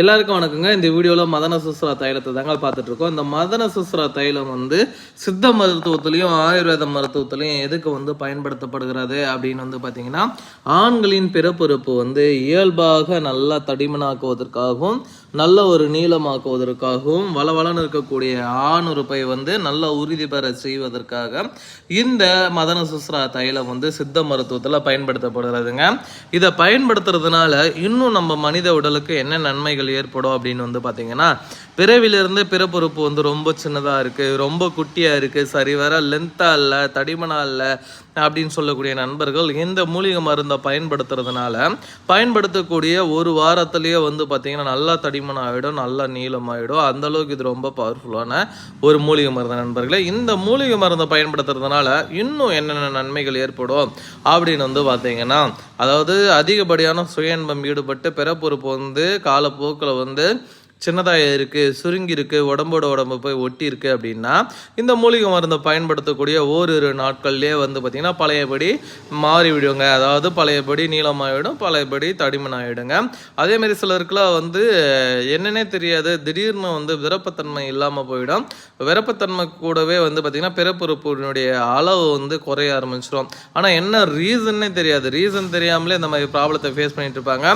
எல்லாருக்கும் வணக்கங்க. இந்த வீடியோவில் மதன சுஸ்ரா தைலத்தை தாங்க பார்த்துட்ருக்கோம். இந்த மதன சுஸ்ரா தைலம் வந்து சித்த மருத்துவத்துலேயும் ஆயுர்வேத மருத்துவத்துலேயும் எதுக்கு வந்து பயன்படுத்தப்படுகிறது அப்படின்னு வந்து பார்த்தீங்கன்னா ஆண்களின் பிறப்புறுப்பு வந்து இயல்பாக நல்லா தடிமனாக்குவதற்காகவும் நல்ல ஒரு நீளமாக்குவதற்காகவும் வளவளன்னு இருக்கக்கூடிய ஆண் உறுப்பை வந்து நல்ல உறுதி பெற செய்வதற்காக இந்த மதன சுஸ்ரா தைலம் வந்து சித்த மருத்துவத்தில் பயன்படுத்தப்படுகிறதுங்க. இதை பயன்படுத்துறதுனால இன்னும் நம்ம மனித உடலுக்கு என்ன நன்மைகள் ஏற்படும் அப்படின்னு வந்து பார்த்தீங்கன்னா பிறவிலிருந்து பிறப்புறுப்பு வந்து ரொம்ப சின்னதாக இருக்குது ரொம்ப குட்டியாக இருக்குது சரி வர லென்த்தாக இல்லை தடிமனாக இல்லை அப்படின்னு சொல்லக்கூடிய நண்பர்கள் இந்த மூலிகை மருந்தை பயன்படுத்துறதுனால பயன்படுத்தக்கூடிய ஒரு வாரத்துலேயே வந்து பார்த்திங்கன்னா நல்லா தடிமன் ஆகிடும் நல்லா நீளமாகிடும் அந்த அளவுக்கு இது ரொம்ப பவர்ஃபுல்லான ஒரு மூலிகை மருந்து நண்பர்களே. இந்த மூலிகை மருந்தை பயன்படுத்துறதுனால இன்னும் என்னென்ன நன்மைகள் ஏற்படும் அப்படின்னு வந்து பார்த்திங்கன்னா அதாவது அதிகப்படியான சுயன்பம் ஈடுபட்டு பிறப்புறுப்பு வந்து காலப்போக்கில் வந்து சின்னதாக இருக்குது சுருங்கி இருக்குது உடம்போட உடம்பு போய் ஒட்டி இருக்குது அப்படின்னா இந்த மூலிகை மருந்தை பயன்படுத்தக்கூடிய ஓரிரு நாட்கள்லேயே வந்து பார்த்திங்கன்னா பழையபடி மாறி விடுங்க அதாவது பழையபடி நீளமாகிவிடும் பழையபடி தடிமன் ஆகிடுங்க அதேமாரி சிலருக்குலாம் வந்து என்னன்னே தெரியாது திடீர்னு வந்து விரப்பத்தன்மை இல்லாமல் போயிடும். விரப்பத்தன்மை கூடவே வந்து பார்த்திங்கன்னா பிறப்புறுப்பினுடைய அளவு வந்து குறைய ஆரம்பிச்சிடும் ஆனால் என்ன ரீசன்னே தெரியாது. ரீசன் தெரியாமலே இந்த மாதிரி ப்ராப்ளத்தை ஃபேஸ் பண்ணிகிட்டு இருப்பாங்க.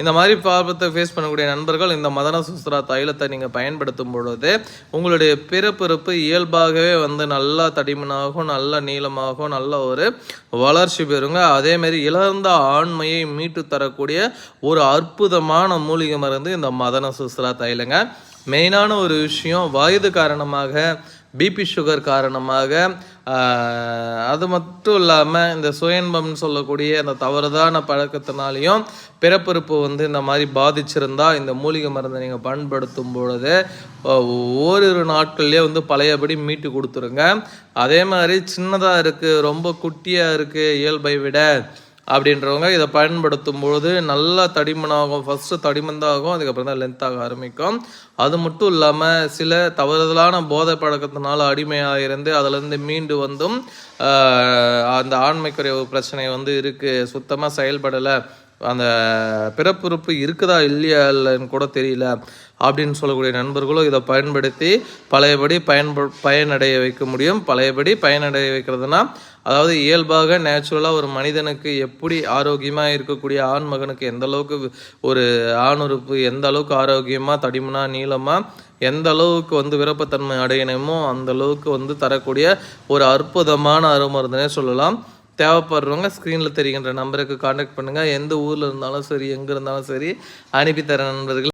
இந்த மாதிரி பாபத்தை ஃபேஸ் பண்ணக்கூடிய நண்பர்கள் இந்த மதன சுஸ்திரா தைலத்தை நீங்கள் பயன்படுத்தும் பொழுது உங்களுடைய பிறப்பிறப்பு இயல்பாகவே வந்து நல்லா தடிமனாகும் நல்ல நீளமாகும் நல்ல ஒரு வளர்ச்சி பெறுங்க. அதேமாரி இழந்த ஆண்மையை மீட்டு தரக்கூடிய ஒரு அற்புதமான மூலிகை மருந்து இந்த மதன சுஸ்திரா தைலங்க. மெயினான ஒரு விஷயம் வயது காரணமாக பிபி சுகர் காரணமாக அது மட்டும் இல்லாமல் இந்த சுயன்பம்னு சொல்லக்கூடிய அந்த தவறுதான பழக்கத்தினாலையும் பிறப்பிறப்பு வந்து இந்த மாதிரி பாதிச்சிருந்தால் இந்த மூலிகை மருந்தை நீங்கள் பயன்படுத்தும் பொழுது ஓரிரு நாட்கள்லேயே வந்து பழையபடி மீட்டு கொடுத்துருங்க. அதே மாதிரி சின்னதாக இருக்குது ரொம்ப குட்டியாக இருக்குது இயல்பை விட அப்படின்றவங்க இதை பயன்படுத்தும் பொழுது நல்லா தடிமனாகும். ஃபஸ்ட்டு தடிமன் தான் ஆகும் அதுக்கப்புறம் தான் லென்த்தாக ஆரம்பிக்கும். அது மட்டும் இல்லாமல் சில தவறுதலான போதை பழக்கத்தினால அடிமையாக இருந்து அதுலேருந்து மீண்டு வந்தும் அந்த ஆண்மைக்குறைவு பிரச்சனை வந்து இருக்குது சுத்தமாக செயல்படலை. அந்த பிறப்புறுப்பு இருக்குதா இல்லையா இல்லைன்னு கூட தெரியல அப்படின்னு சொல்லக்கூடிய நண்பர்களும் இதை பயன்படுத்தி பழையபடி பயன்ப பயனடைய வைக்க முடியும். பழையபடி பயனடைய வைக்கிறதுனா அதாவது இயல்பாக நேச்சுரலாக ஒரு மனிதனுக்கு எப்படி ஆரோக்கியமாக இருக்கக்கூடிய ஆண் மகனுக்கு எந்த அளவுக்கு ஒரு ஆணுறுப்பு எந்த அளவுக்கு ஆரோக்கியமாக தடிமனா நீளமாக எந்த அளவுக்கு வந்து விருப்பத்தன்மை அடையணுமோ அந்த அளவுக்கு வந்து தரக்கூடிய ஒரு அற்புதமான அருமருந்துனே சொல்லலாம். தேவைப்படுறவங்க ஸ்க்ரீனில் தெரிகின்ற நம்பருக்கு காண்டாக்ட் பண்ணுங்கள் எந்த ஊரில் இருந்தாலும் சரி எங்கே இருந்தாலும் சரி அனுப்பி நண்பர்கள்